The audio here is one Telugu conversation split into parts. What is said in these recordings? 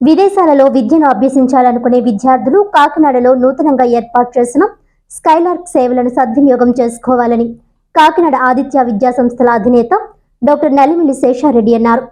విదేశాలలో విద్యను అభ్యసించాలనుకునే విద్యార్థులు కాకినాడలో నూతనంగా ఏర్పాటు చేసిన స్కైలార్క్ సేవలను సద్వినియోగం చేసుకోవాలని కాకినాడ ఆదిత్య విద్యా సంస్థల అధినేత డాక్టర్ నలిమిలి శేషారెడ్డి అన్నారు.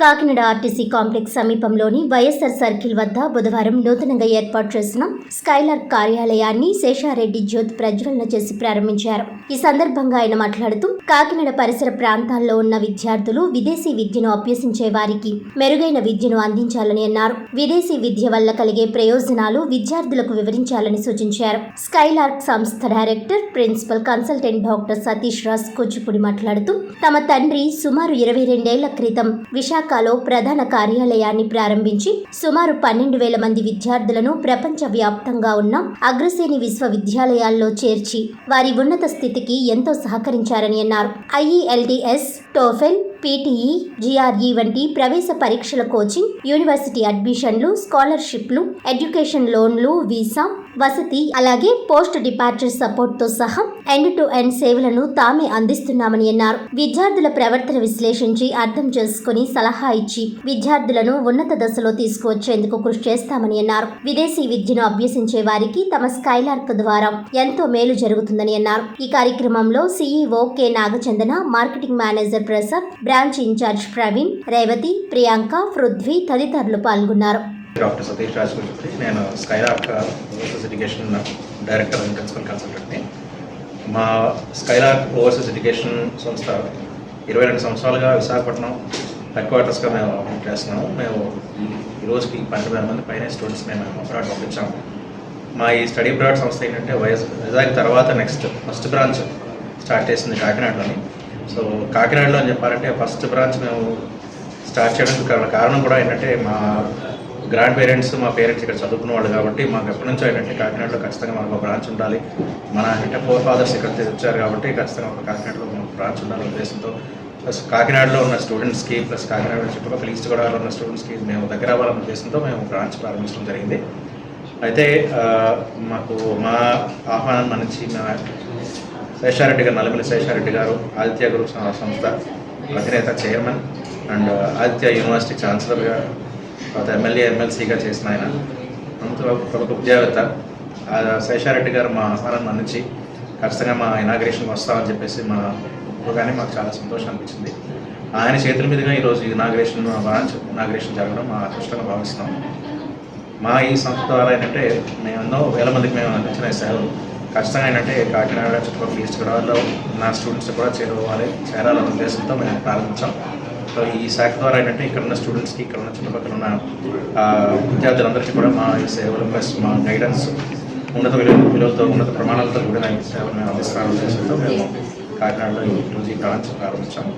కాకినాడ ఆర్టీసీ కాంప్లెక్స్ సమీపంలోని వైఎస్ఆర్ సర్కిల్ వద్ద బుధవారం నూతనంగా ఏర్పాటు చేసిన స్కైలార్క్ కార్యాలయాన్ని శేషారెడ్డి జ్యోతి ప్రజ్వలన చేసి ప్రారంభించారు. ఈ సందర్భంగా ఆయన మాట్లాడుతూ కాకినాడ పరిసర ప్రాంతాల్లో ఉన్న విద్యార్థులు విదేశీ విద్యను అభ్యసించే వారికి మెరుగైన విద్యను అందించాలని అన్నారు. విదేశీ విద్య వల్ల కలిగే ప్రయోజనాలు విద్యార్థులకు వివరించాలని సూచించారు. స్కైలార్క్ సంస్థ director principal consultant doctor Satish Raj Kuchipudi మాట్లాడుతూ తమ తండ్రి సుమారు ఇరవై రెండేళ్ళ క్రితం విశాఖ విశాఖలో ప్రధాన కార్యాలయాన్ని ప్రారంభించి సుమారు పన్నెండు వేల మంది విద్యార్థులను ప్రపంచ వ్యాప్తంగా ఉన్న అగ్రశ్రేణి విశ్వవిద్యాలయాల్లో చేర్చి వారి ఉన్నత స్థితికి ఎంతో సహకరించారని అన్నారు. ఐఈఎల్టీఎస్ టోఫెల్ పీటీఈ జీఆర్ఈ వంటి ప్రవేశ పరీక్షల కోచింగ్ యూనివర్సిటీ అడ్మిషన్లు స్కాలర్షిప్లు ఎడ్యుకేషన్ లోన్లు వీసా వసతి అలాగే పోస్ట్ డిపార్చర్ సపోర్ట్తో సహా ఎండ్ టు ఎండ్ సేవలను తామే అందిస్తున్నామని అన్నారు. విద్యార్థుల ప్రవర్తన విశ్లేషించి అర్థం చేసుకుని సలహా ఇచ్చి విద్యార్థులను ఉన్నత దశలో తీసుకువచ్చేందుకు కృషి చేస్తామని అన్నారు. విదేశీ విద్యను అభ్యసించే వారికి తమ స్కైలార్క్ ద్వారా ఎంతో మేలు జరుగుతుందని అన్నారు. ఈ కార్యక్రమంలో CEO K. Nagachandana marketing manager Prasad branch incharge Praveen Revathi Priyanka Prithvi తదితరులు పాల్గొన్నారు. డాక్టర్ సతీష్ రాజ్ గురించి నేను Skylark overseas education director and principal కన్సల్టెంట్ని. మా స్కైలాక్ ఓవర్సీస్ ఎడ్యుకేషన్ సంస్థ ఇరవై రెండు సంవత్సరాలుగా విశాఖపట్నం హెడ్ క్వార్టర్స్గా మేము ఆపరేట్ చేస్తున్నాము. మేము ఈరోజుకి పన్నెండు వేల మంది పైన స్టూడెంట్స్ని మేము అబ్రాడ్ పంపించాము. మా ఈ స్టడీ అబ్రాడ్ సంస్థ ఏంటంటే వైఎస్ వైజాగ్ తర్వాత నెక్స్ట్ ఫస్ట్ బ్రాంచ్ స్టార్ట్ చేసింది కాకినాడలోని. సో కాకినాడలో అని చెప్పాలంటే ఫస్ట్ బ్రాంచ్ మేము స్టార్ట్ చేయడానికి కారణం కూడా ఏంటంటే మా గ్రాండ్ పేరెంట్స్ మా పేరెంట్స్ ఇక్కడ చదువుకున్న వాళ్ళు కాబట్టి మాకు ఎప్పటి నుంచో ఏంటంటే కాకినాడలో ఖచ్చితంగా మాకు ఒక బ్రాంచ్ ఉండాలి. మన అంటే ఫోర్ ఫాదర్స్ ఇక్కడ వచ్చారు కాబట్టి ఖచ్చితంగా ఒక కాకినాడలో మనకు బ్రాంచ్ ఉండాలనే ఉద్దేశంతో ప్లస్ కాకినాడలో ఉన్న స్టూడెంట్స్కి ప్లస్ కాకినాడ చుట్టుపక్కల ఈస్ట్ గోదావరిలో ఉన్న స్టూడెంట్స్కి మేము దగ్గర అవ్వాలనే ఉద్దేశంతో మేము బ్రాంచ్ ప్రారంభించడం జరిగింది. అయితే మాకు మా ఆహ్వానం మన్నించి మా శేషారెడ్డి గారు నల్లమల్లి శేషారెడ్డి గారు ఆదిత్య గ్రూప్ సంస్థ అధినేత చైర్మన్ అండ్ ఆదిత్య యూనివర్సిటీ ఛాన్సలర్గా తర్వాత ఎమ్మెల్యే ఎమ్మెల్సీగా చేసిన ఆయన. అంత ప్రముఖ ఉద్యోగత శేషారెడ్డి గారు మా ఆహ్వానాన్ని అందించి ఖచ్చితంగా మా ఇనాగ్రేషన్కి వస్తామని చెప్పేసి మా కానీ మాకు చాలా సంతోషం అనిపించింది. ఆయన చేతుల మీదుగా ఈరోజు ఇనాగ్రేషన్ బ్రాంచ్ ఇనాగ్రేషన్ జరగడం మా అదృష్టంగా భావిస్తున్నాం. మా ఈ సంస్థ ద్వారా ఏంటంటే మేము ఎన్నో వేల మందికి మేము అందించిన సేవలు ఖచ్చితంగా ఏంటంటే కాకినాడ చుట్టుపక్కల ఈస్ట్ గోదావరిలో నా స్టూడెంట్స్ కూడా చేరుకోవాలి చేరాలన్న ఉద్దేశంతో మేము ప్రారంభించాం. సో ఈ శాఖ ద్వారా ఏంటంటే ఇక్కడ ఉన్న స్టూడెంట్స్కి ఇక్కడ ఉన్న చుట్టుపక్కల ఉన్న విద్యార్థులందరికీ కూడా మా సేవలు ప్లస్ మా గైడెన్స్ ఉన్నత విలువ విలువతో ఉన్నత ప్రమాణాలతో కూడిన ఈ సేవలు మేము ఉద్దేశంతో మేము కాకినాడలో ఈ రోజు ఈ ప్రారంభించాము.